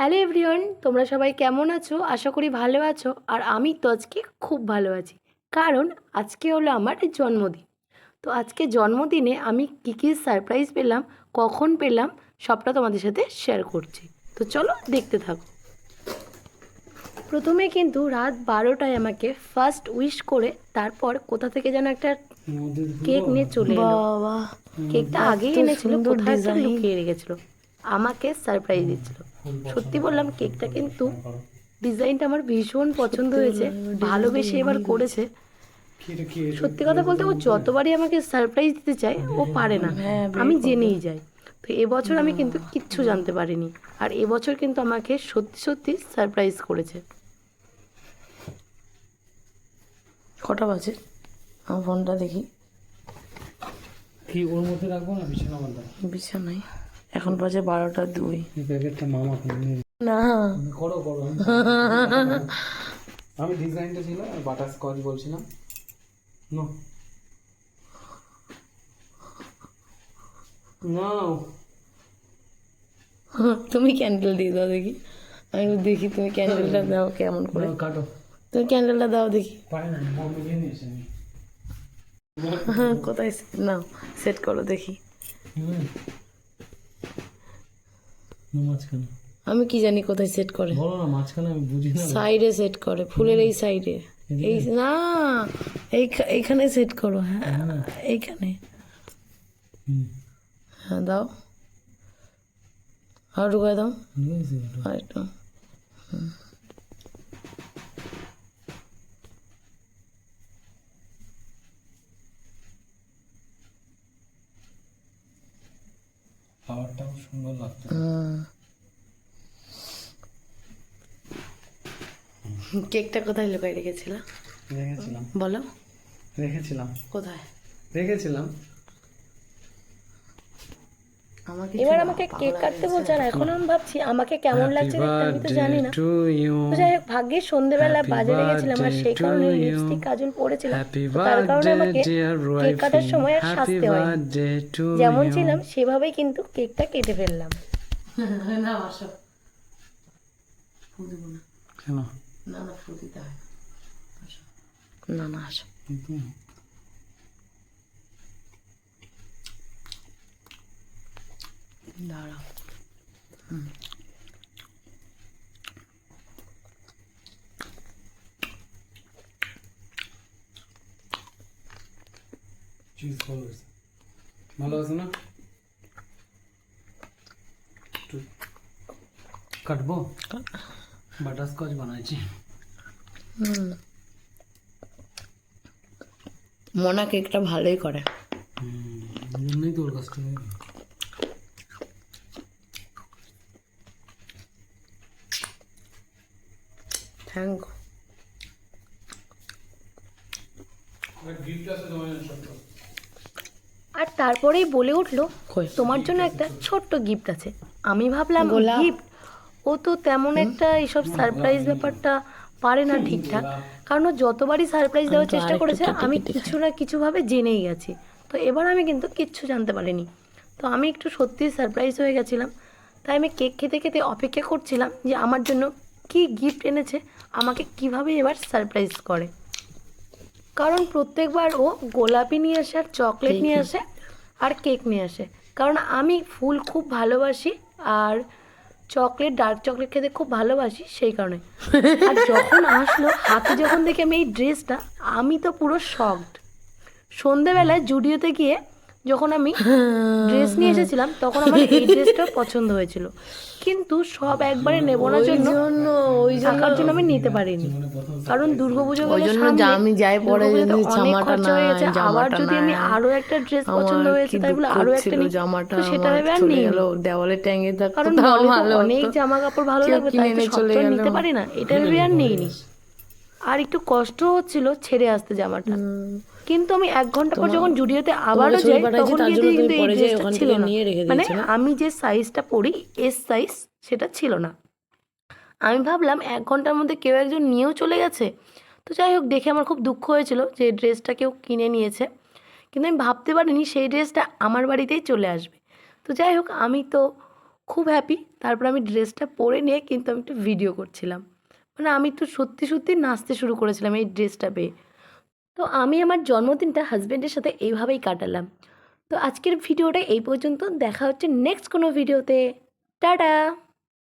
Hello everyone তোমরা সবাই কেমন আছো? আশা করি ভালো আছো। আর আমি তো আজকে খুব ভালো আছি। কারণ আজকে হলো আমার জন্মদিন। তো আজকে জন্মদিনে আমি কী কী সারপ্রাইজ পেলাম কখন পেলাম সবটা তোমাদের সাথে শেয়ার করছি। তো চলো দেখতে থাকো। প্রথমে কিন্তু রাত বারোটায় আমাকে ফার্স্ট উইশ করে তারপর কোথা থেকে যেন একটা কেক নিয়ে চলে এলো। কেকটা আগেই এনেছিল কোথায় লুকিয়ে রেখেছিল। আমাকে সারপ্রাইজ দিচ্ছিল। সত্যি বললাম কেকটা কিন্তু ডিজাইনটা আমার ভীষণ পছন্দ হয়েছে। ভালোবেসে এবার করেছে। সত্যি কথা বলতে ও যতবারই আমাকে সারপ্রাইজ দিতে চায় ও পারে না। আমি জেনেই যাই। তো এবছর আমি কিন্তু কিচ্ছু জানতে পারিনি। আর এবছর কিন্তু আমাকে সত্যি সত্যি সারপ্রাইজ করেছে। কটা বাজে? আমার ফোনটা দেখি। কি ওর মধ্যে রাখব না? বিছানা বান্ধা। বিছানায়। এখন বাজে বারোটা দুই। না। করো করো। আমি ডিজাইনটা ছিল বাটার স্কচ বলছিলাম। No now. তুমি ক্যান্ডেল দিয়ে দাও দেখি। আমি দেখি তুমি ক্যান্ডেলটা দাও কেমন করে। কাটো। তুমি ক্যান্ডেলটা দাও দেখি। কোথায় নাও সেট করো দেখি। মাঝখানে? আমি কি জানি কোথায় সেট করে? বলো না মাঝখানে আমি বুঝি না। সাইডে সেট করে ফুলের এই সাইডে এই না এই এইখানে সেট করো হ্যাঁ। এইখানে। হ্যাঁ দাও। আর ঢুকায় দাও। আর একটু। খাবারটাও সুন্দর লাগতো কেকটা কোথায় লুকাই রেখেছিল রেখেছিলাম। বলো। রেখেছিলাম। কোথায়? রেখেছিলাম। আমাকে এবার আমাকে কেক কাটতে বলছে আর এখন আমি ভাবছি আমাকে কেমন লাগছে দেখতে আমি তো জানি না। যাই হোক ভাগ্যে সন্ধ্যেবেলা Happy বাজারে গেছিলাম আর সেই কারণে লিপস্টিক কাজল পরেছিলাম তার কারণে আমাকে কেক কাটার সময় আর সাজতে হয় যেমন ছিলাম সেভাবেই কিন্তু কেকটা কেটে ফেললাম। না আসো কেন? না না ফু দিতে হয় আসো না না আসো কিন্তু দাঁড়াও চিজ ভালো আছে ভালো আছে না একটু কাটবো বাটার স্কচ বানাইছি মনা কেকটা ভালোই করে। জন্যই তোর কাছ থেকে। থ্যাংক আর তারপরেই বলে উঠল তোমার জন্য একটা ছোট্ট গিফট আছে। আমি ভাবলাম গিফট ও তো তেমন একটা এইসব সারপ্রাইজ ব্যাপারটা পারে না ঠিকঠাক। কারণ ও যতবারই সারপ্রাইজ দেওয়ার চেষ্টা করেছে আমি কিছু না কিছুভাবে জেনেই গেছি। তো এবার আমি কিন্তু কিচ্ছু জানতে পারিনি। তো আমি একটু সত্যিই সারপ্রাইজ হয়ে গেছিলাম। তাই আমি কেক খেতে খেতে অপেক্ষা করছিলাম যে আমার জন্য কি গিফট এনেছে আমাকে কীভাবে এবার সারপ্রাইজ করে। কারণ প্রত্যেকবার ও গোলাপি নিয়ে আসে আর চকলেট নিয়ে আসে আর কেক নিয়ে আসে। কারণ আমি ফুল খুব ভালোবাসি আর চকলেট ডার্ক চকলেট খেতে খুব ভালোবাসি সেই কারণে। আর যখন আসলো, হাতে যখন দেখি আমি এই ড্রেসটা আমি তো পুরো শকড সন্ধেবেলায় জুডিওতে গিয়ে যখন আমি ড্রেস নিয়ে এসেছিলাম তখন আমার এই ড্রেসটা পছন্দ হয়েছিল। কিন্তু সব একবারে নেব না জন্য ওই জন্য। আমি নিতে পারিনি। কারণ দুর্গাপুজো ওই জন্য আমি যাই পরে যদি অনেক জামাটা হয়ে আবার জামাটা যদি আমি আরও একটা ড্রেস পছন্দ হয়েছে তাই বলে আরও একটা নিই। জামাটা তো সেটা ভেবে আর নিই দেওয়ালে ট্যাঙ্গে থাকতো কারণ অনেক জামা কাপড় ভালো লাগবে তাই তো সব চলে। নিতে পারি না। এটা ভেবে আর নিইনি। আর একটু কষ্ট হচ্ছিল ছেড়ে আসতে জামাটা। কিন্তু আমি এক ঘণ্টা পর যখন জুডিওতে আবারও ছবি যাই তখন কিন্তু এই ড্রেসটা ছিল না। মানে আমি যে সাইজটা পরি এস সাইজ সেটা ছিল না। আমি ভাবলাম এক ঘণ্টার মধ্যে কেউ একজন নিয়েও চলে গেছে। তো যাই হোক দেখে আমার খুব দুঃখ হয়েছিল যে ড্রেসটা কেউ কিনে নিয়েছে। কিন্তু আমি ভাবতে পারিনি সেই ড্রেসটা আমার বাড়িতেই চলে আসবে। তো যাই হোক আমি তো খুব হ্যাপি তারপর আমি ড্রেসটা পরে নিয়ে কিন্তু আমি একটু ভিডিও করছিলাম। মানে আমি তো সত্যি সত্যি নাচতে শুরু করেছিলাম এই ড্রেসটা পেয়ে। তো আমি আমার জন্মদিনটা হাজব্যান্ডের সাথে এইভাবেই কাটালাম। তো আজকের ভিডিওটা এই পর্যন্ত। দেখা হচ্ছে নেক্সট কোনো ভিডিওতে টাটা!